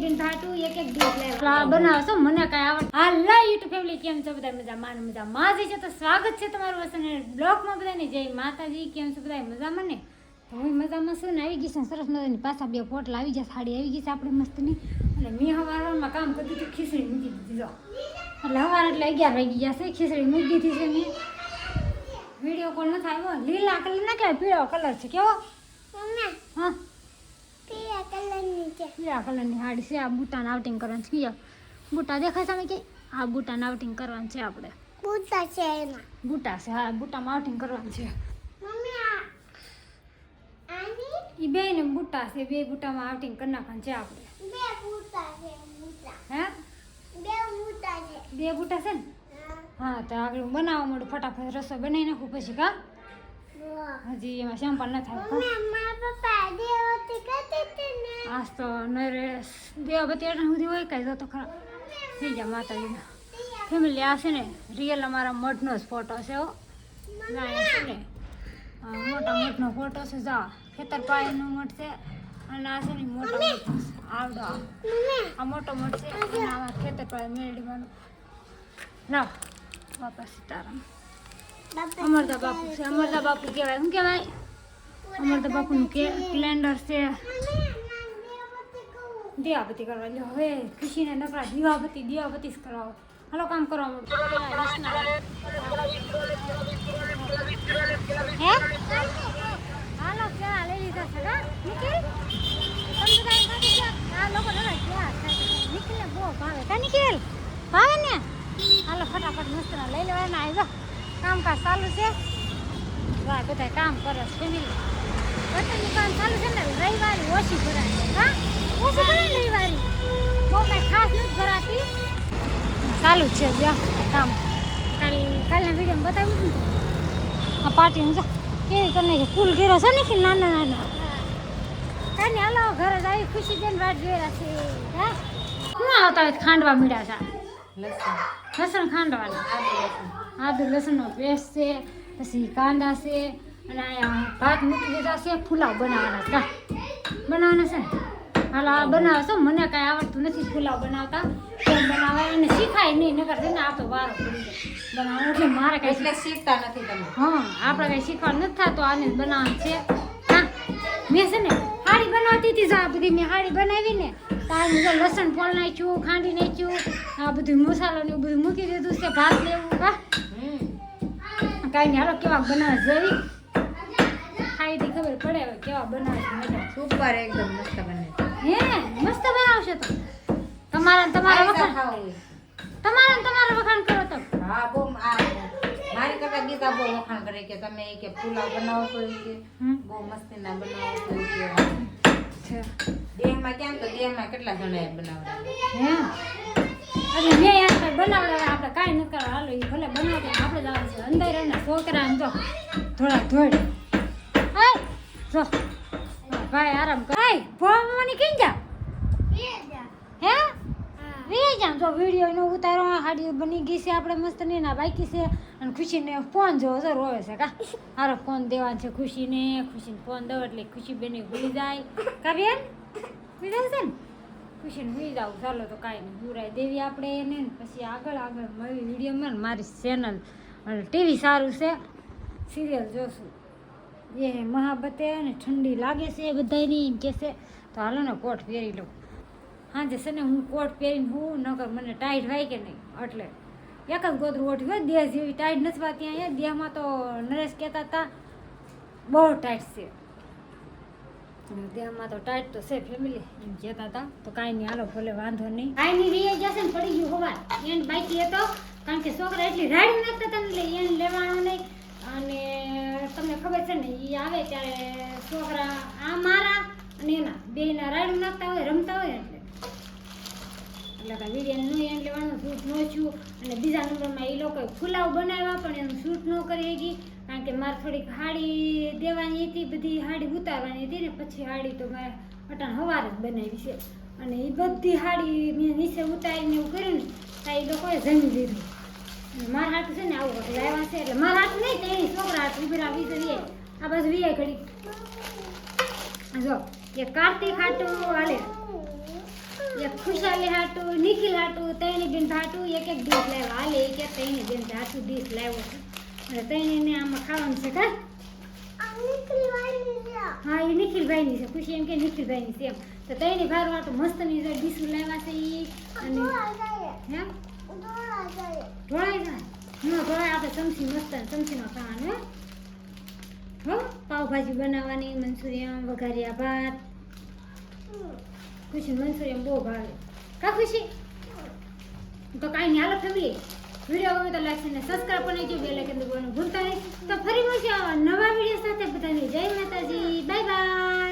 દિન થાતું એક એક દિવસ લેવા. બનાવશો મને કાંઈ આવડ હાલા યુટ્યુબ ફેમિલી કેમ છો બધા? મજા માન મજા માં છે તો સ્વાગત છે તમારું વસન બ્લોગમાં બધાને. જય માતાજી કેમ છો બધા? મજામાં ને? હું મજામાં છું ને આવી ગઈ છે સરસ મજાની. પાછા બે પોટલા આવી ગયા સાડી આવી ગઈ છે આપણે મસ્તની. અને મેં હવારમાં કામ કર્યું હતું ખીચડી મૂકી દીધી જો. એટલે હવાર એટલે અગિયાર વાગી ગયા છે ખીચડી મૂકી દીધી છે મેં. વીડિયો કોલ નથી આવ્યો. લીલા કલર ના કહેવાય પીળો કલર છે કેવો? હા. પીળા કલરની સાડી છે આ બુટાને આઉટિંગ કરવાનું છે. કયો બુટા દેખાય સામે કે આ બુટાને આઉટિંગ કરવાનું છે આપણે. બુટા છે બુટા છે હા બુટામાં આઉટિંગ કરવાનું છે. એ બે ને બુટા છે બે બુટામાં આઉટિંગ કરી નાખવાનું છે આપણે. બે બુટા હે? બે બુટા છે. ને? હા. તો આગળ બનાવવા માંડું ફટાફટ રસોઈ બનાવી નાખું પછી કા? હજી એમાં શેમ્પલ ન થાય આજ તો નરેશ દેવાબતી એટલે સુધી હોય કાંઈ તો ખરા. થઈ ગયા માતાજીના. ફેમિલી આ છે ને રિયલ અમારા મઠનો જ ફોટો છે હો. છે ને મોટા મઠનો ફોટો છે જા. ખેતર પાણીનો મઠ છે અને આ છે ને મોટા મઠ આવડો. આ. મોટો મઠ છે અને આમાં ખેતર પાણી મેળવીવાનું ના વાપસ સીતારામ. અમરદા બાપુ છે. અમરતા બાપુ કહેવાય. શું કહેવાય? અમરદા બાપુનું કેલેન્ડર છે. દિયાપતિ કરવા લ્યો. હવે ખુશીને નકરા દિવાબત્તી દિવાબત્તી જ કરાવો. હાલો, કામ કરો હે? હાલો કેળા લઈ લીધા છે કા નિખિલ? બહુ ભાવે. કા નિખિલ? ભાવે ને? હાલો, ફટાફટ મસ્તના લઈ લેવાના આવી જાઓ કામકાજ ચાલુ છે? વાહ બધા કામ કરે છે, ફેમિલી. બધાનું કામ ચાલુ છે ને, રવિવારી ઓછી ભરાય હા? ઓછી ભરાય રવિવારી? બહુ કાંઈ ખાસ નથી ભરાતી. ચાલુ છે કામ. કાલ, કાલના વીડિયો બતાવ્યું હતું આ પાર્ટીને જો, કેવી કરીને ફૂલ ઘેરો છે ને કે નાના નાના. કાંઈ નહીં હાલો ઘરે જ આવી ખુશી બેન વાટ જોયા છે, હા? શું આવતા હોય ખાંડવા મીડા છે? લસણ ખાંડવાના આદુ લસણનો પેસ્ટ છે પછી કાંદા છે અને અહીંયા ભાત મૂકી દીધા છે ફુલાવ બનાવવાના કા બનાવવાના છે હાલો આ બનાવશો મને કાંઈ આવડતું નથી ફુલાવ બનાવતા કેમ બનાવાય અને શીખાય નહીં નકર છે ને આ તો વારો પડી જાય બનાવવાનું એટલે મારે કાંઈ એટલે શીખતા નથી તમે. હા આપણે કાંઈ શીખવાનું નથી થતું આને બનાવવાનું છે. હા મેં છે ને હાડી બનાવતી હતી જા બધી મેં હાડી બનાવી ને તાર જો લસણ ફોલ નાખ્યું ખાંડી નાખ્યું આ બધું મસાલો ને બધું મૂકી દીધું છે ભાત લેવું કા કાંઈ નહીં હાલો કેવા બનાવે જરી? ખાઈથી ખબર પડે હવે કેવા બનાવે છે સુપર એકદમ મસ્ત બને. હે મસ્ત બનાવશે તો. તમારા તમારા વખાણ તમારા ને તમારા વખાણ કરો તો. હા બહુ આ મારી કરતા ગીતા બહુ વખાણ કરે કે તમે કે પુલાવ બનાવો છો કે. બહુ મસ્તીના બનાવો છો ઈ કે. દેહમાં ક્યાં તો દેહમાં એટલે મેં યાર આપણે કાંઈ ન કરવા હાલો એ ભલે બનાવતા આપણે છે. અંદર અને છોકરા જો, થોડા ધોડ જો. ભાઈ આરામ કર. હાય ભવાની કઈ જા? હે? વી જા, જો વીડિયો નો ઉતારો હાડી બની ગઈ છે, આપણે મસ્ત ને ના બાકી છે. અને ખુશીને ફોન જો જો રોવે છે, કા? હારો ફોન દેવાનો છે ખુશીને ખુશીને ફોન દો એટલે ખુશી બેને ભૂલી જાય. કા બેન છે ને? ખુશીને ભૂલી જાઉં. ચાલો તો કાંઈ નહીં. બુરાઈ દેવી આપણે એને ને પછી આગળ આગળ મારી વિડીયોમાં ને મારી ચેનલ ટીવી સારું છે. સિરિયલ જોશું. એ મહાબતે ને ઠંડી લાગે છે બધાની એમ કે છે. તો હાલો ને કોટ પહેરી લઉં. હાજે છે ને હું કોટ પહેરીને હું નકર મને ટાઈટ હોય કે નહીં? એટલે એક જ ગોદરું ઓઢ્યું હોય દેહ જેવી ટાઈટ નથી વાતી અહીંયા. દેહમાં તો નરેશ કહેતા હતા, બહુ ટાઈટ છે. અને તો ટાઈટ તો છે ફેમિલી એમ કહેતા હતા, તો કાંઈ નહીં, હાલો, ભલે વાંધો નહીં. કાંઈ નહીં રહી જશે ને, પડી ગયું હોવા. એને બાકી હતો, કારણ કે છોકરા એટલી રાડી નાખતા હતા ને એટલે એને લેવાનું નહીં. અને તમને ખબર છે ને એ આવે ત્યારે છોકરા આ મારા અને એના. બેયના રાડું નાખતા હોય, રમતા હોય એટલે. એટલે કાંઈ વીડિયો ન એને લેવાનું, શૂટ ન છું અને બીજા નંબરમાં એ લોકોએ ફુલાવ બનાવ્યા પણ એનું શૂટ ન કરી શકી. કારણ કે મારે થોડીક હાડી દેવાની હતી, બધી હાડી ઉતારવાની હતી ને પછી હાડી તો મારે અટાણ હવાર જ બનાવી છે. અને એ બધી હાડી મેં નીચે ઉતારીને એવું કર્યું ને, તો એ લોકોએ જમી લીધું. મારા હાથ છે ને આવું બધું લાવ્યા છે, એટલે મારા હાથ નહીં તેની છોકરા હાથ ઉભરા વીસ વીએ આ બાજુ વીએ ઘડી. જો, એ કાર્તિક હાટું, હાલે. એક ખુશાલી હાટું, નિખિલ હાટું તૈણી બેન હાટું એક એક ડીશ લાવ્યા હાલે એક એક તૈણી બેન હાટું ડીશ લાવ્યો છે અને તૈણીને આમાં ખાવાનું છે, કા? હા, એ નિખિલભાઈની છે. ખુશી એમ કે નિખિલભાઈની છે એમ. તો તૈણી ભાર તો મસ્તની જે ડીશું લાવ્યા છે ઈ. અને હે? ઢોળાઈ જાય ન ઢોળાય, આપણે ચમચી મસ્ત ચમચીમાં ખાવાનું, હો. પાવભાજી બનાવવાની, મંચુરિયન, વઘારિયા ભાત. ખુશી, મંચુરિયન બહુ ભાવે. કા ખુશી? તો કાંઈ નહીં. હાલો, ફેમિલી. વીડિયો ગમે તો લાઈક અને સબસ્ક્રાઈબ પણ લેજો બે આઇકન દબાવવાનું ભૂલતા નહીં. તો ફરી મળશે નવા વીડિયો સાથે. બધાને જય માતાજી. Bye bye